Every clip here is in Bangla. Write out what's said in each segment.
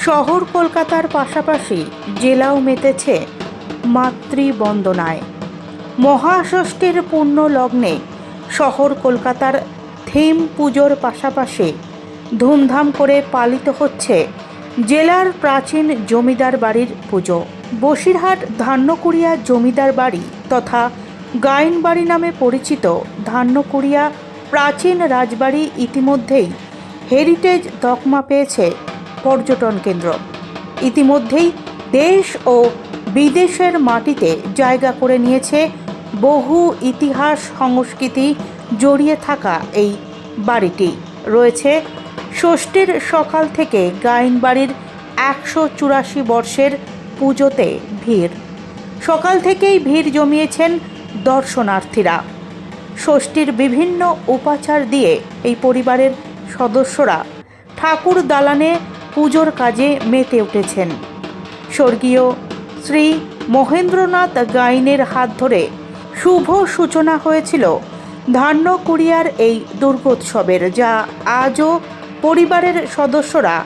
শহর কলকাতার পাশাপাশি জেলাও মেতেছে মাতৃবন্দনায়। মহাষষ্ঠীর পূর্ণ লগ্নে শহর কলকাতার থিম পুজোর পাশাপাশি ধুমধাম করে পালিত হচ্ছে জেলার প্রাচীন জমিদার বাড়ির পুজো। বসিরহাট ধান্যকুড়িয়া জমিদার বাড়ি তথা গাইন বাড়ি নামে পরিচিত ধান্যকুড়িয়া প্রাচীন রাজবাড়ি ইতিমধ্যেই হেরিটেজ তকমা পেয়েছে পর্যটন কেন্দ্র। ইতিমধ্যেই দেশ ও বিদেশের মাটিতে জায়গা করে নিয়েছে বহু ইতিহাস সংস্কৃতি জড়িয়ে থাকা এই বাড়িটি। রয়েছে ষষ্ঠীর সকাল থেকে গাইন বাড়ির একশো চুরাশি বর্ষের পুজোতে ভিড়। সকাল থেকেই ভিড় জমিয়েছেন দর্শনার্থীরা। ষষ্ঠীর বিভিন্ন উপাচার দিয়ে এই পরিবারের সদস্যরা ঠাকুর দালানে পুজোর কাজে মেতে উঠেছেন। স্বর্গীয় শ্রী মহেন্দ্রনাথ গাইনের হাত ধরে শুভ সূচনা হয়েছিল ধান্যকুড়িয়ার এই দুর্গোৎসবের, যা আজও পরিবারের সদস্যরা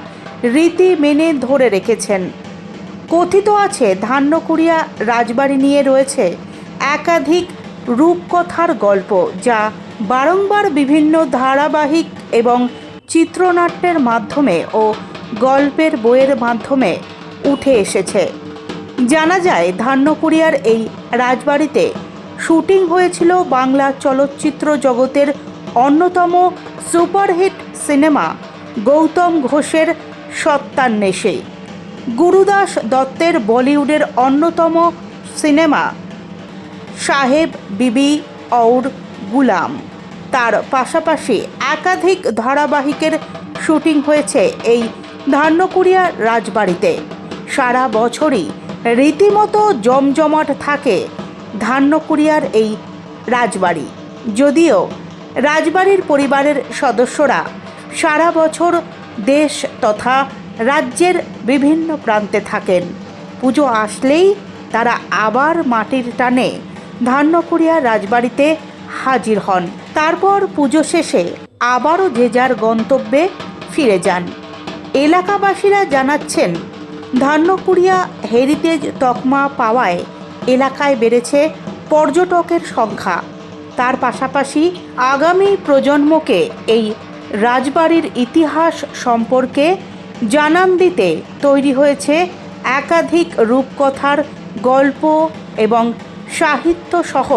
রীতি মেনে ধরে রেখেছেন। কথিত আছে ধান্যকুড়িয়া রাজবাড়ি নিয়ে রয়েছে একাধিক রূপকথার গল্প, যা বারংবার বিভিন্ন ধারাবাহিক এবং চিত্রনাট্যের মাধ্যমে ও গল্পের বইয়ের মাধ্যমে উঠে এসেছে। জানা যায় ধান্যকুড়িয়ার এই রাজবাড়িতে শুটিং হয়েছিল বাংলা চলচ্চিত্র জগতের অন্যতম সুপারহিট সিনেমা গৌতম ঘোষের সত্যান্বেষে গুরুদাস দত্তের বলিউডের অন্যতম সিনেমা সাহেব বিবি অউর গুলাম। তার পাশাপাশি একাধিক ধারাবাহিকের শুটিং হয়েছে এই ধান্যকুড়িয়া রাজবাড়িতে। সারা বছরই রীতিমতো জমজমাট থাকে ধান্যকুড়িয়ার এই রাজবাড়ি। যদিও রাজবাড়ির পরিবারের সদস্যরা সারা বছর দেশ তথা রাজ্যের বিভিন্ন প্রান্তে থাকেন। পুজো আসলেই তারা আবার মাটির টানে ধান্যকুড়িয়া রাজবাড়িতে হাজির হন। তারপর পুজো শেষে আবারও যে যার গন্তব্যে ফিরে যান। এলাকাবাসীরা জানাচ্ছেন ধান্যকুড়িয়া হেরিটেজ তকমা পাওয়ায় এলাকায় বেড়েছে পর্যটকের সংখ্যা। তার পাশাপাশি আগামী প্রজন্মকে এই রাজবাড়ির ইতিহাস সম্পর্কে জানান দিতে তৈরি হয়েছে একাধিক রূপকথার গল্প এবং সাহিত্য সহ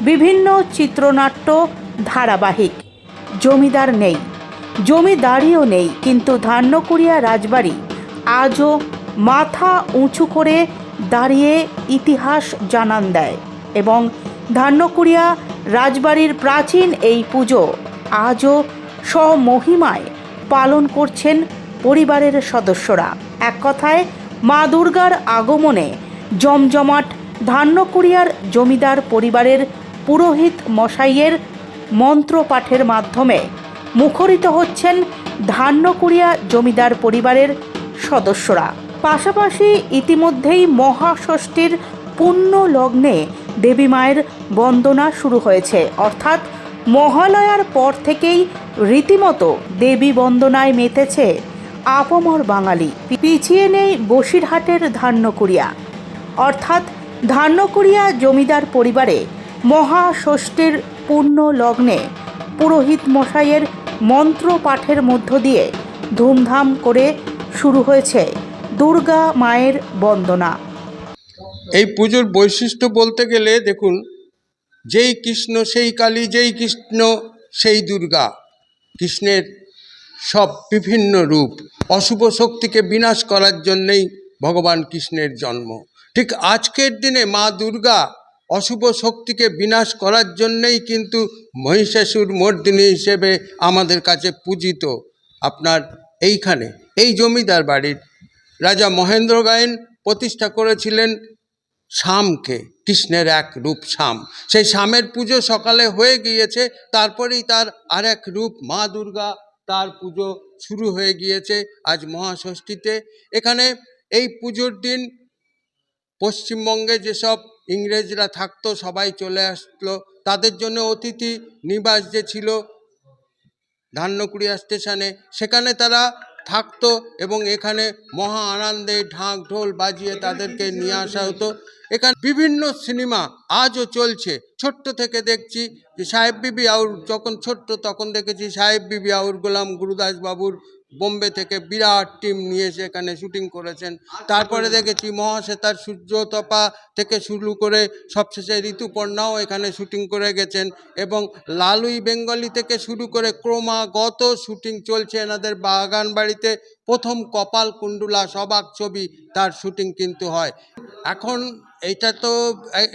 বিভিন্ন চিত্রনাট্য ধারাবাহিক। জমিদার নেই। জমিদারিও নেই, কিন্তু ধান্যকুড়িয়া রাজবাড়ি আজও মাথা উঁচু করে দাঁড়িয়ে ইতিহাস জানান দেয় এবং ধান্যকুড়িয়া রাজবাড়ির প্রাচীন এই পুজো আজও স্বমহিমায় পালন করছেন পরিবারের সদস্যরা। এক কথায়, মা দুর্গার আগমনে জমজমাট ধান্যকুড়িয়ার জমিদার পরিবারের পুরোহিত মশাইয়ের মন্ত্রপাঠের মাধ্যমে মুখরিত হচ্ছেন ধান্যকুড়িয়া জমিদার পরিবারের সদস্যরা। পাশাপাশি ইতিমধ্যেই মহাষষ্ঠীর পুণ্য লগ্নে দেবী মায়ের বন্দনা শুরু হয়েছে। অর্থাৎ মহালয়ার পর থেকেই রীতিমতো দেবী বন্দনায় মেতেছে আপমর বাঙালি। পিছিয়ে নেই বসিরহাটের ধান্যকুড়িয়া। অর্থাৎ ধান্যকুড়িয়া জমিদার পরিবারে মহাষষ্ঠীর পূর্ণ লগ্নে পুরোহিত মশাইয়ের মন্ত্র পাঠের মধ্য দিয়ে ধুমধাম করে শুরু হয়েছে দুর্গা মায়ের বন্দনা। এই পুজোর বৈশিষ্ট্য বলতে গেলে দেখুন, যেই কৃষ্ণ সেই কালী, যেই কৃষ্ণ সেই দুর্গা। কৃষ্ণের সব বিভিন্ন রূপ, অশুভ শক্তিকে বিনাশ করার জন্যেই ভগবান কৃষ্ণের জন্ম। ঠিক আজকের দিনে মা দুর্গা অশুভ শক্তিকে বিনাশ করার জন্যেই কিন্তু মহিষাসুর মর্দিনী হিসেবে আমাদের কাছে পূজিত। আপনার এইখানে, এই জমিদার বাড়ির রাজা মহেন্দ্র গায়েন প্রতিষ্ঠা করেছিলেন শামকে কৃষ্ণের এক রূপ শাম সেই শামের পুজো সকালে হয়ে গিয়েছে, তারপরেই তার আরেক রূপ মা দুর্গা তার পুজো শুরু হয়ে গিয়েছে আজ মহাষষ্ঠীতে। এখানে এই পুজোর দিন পশ্চিমবঙ্গে যেসব ইংরেজরা থাকতো, সবাই চলে আসলো। তাদের জন্য অতিথি নিবাস যে ছিল ধান্যকুড়িয়া স্টেশনে, সেখানে তারা থাকতো এবং এখানে মহা আনন্দে ঢাক ঢোল বাজিয়ে তাদেরকে নিয়ে আসা হতো। এখানে বিভিন্ন সিনেমা আজও চলছে। ছোট্ট থেকে দেখছি যে সাহেব বিবি আউর, যখন ছোট্ট তখন দেখেছি সাহেব বিবি আউর গোলাম গুরুদাস বাবুর বোম্বে থেকে বিরাট টিম নিয়ে এসে এখানে শুটিং করেছেন। তারপরে দেখেছি মহাশ্বেতার সূর্যতপা থেকে শুরু করে সবশেষে ঋতুপর্ণাও এখানে শুটিং করে গেছেন এবং লালুই বেঙ্গলি থেকে শুরু করে ক্রমাগত শুটিং চলছে এনাদের বাগান বাড়িতে। প্রথম কপাল কুণ্ডুলা সবাক ছবি তার শুটিং কিন্তু হয়। এখন এইটা তো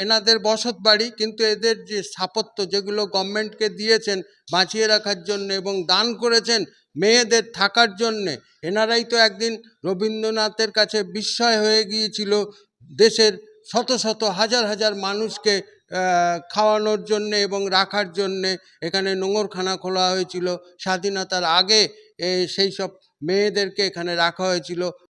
এনাদের বসত বাড়ি, কিন্তু এদের যে স্থাপত্য যেগুলো গভর্নমেন্টকে দিয়েছেন বাঁচিয়ে রাখার জন্য এবং দান করেছেন মেয়েদের থাকার জন্যে, এনারাই তো একদিন রবীন্দ্রনাথের কাছে বিস্ময় হয়ে গিয়েছিল দেশের শত শত, হাজার হাজার মানুষকে খাওয়ানোর জন্যে এবং রাখার জন্যে এখানে নোংরখানা খোলা হয়েছিল। স্বাধীনতার আগে সেই সব মেয়েদেরকে এখানে রাখা হয়েছিল।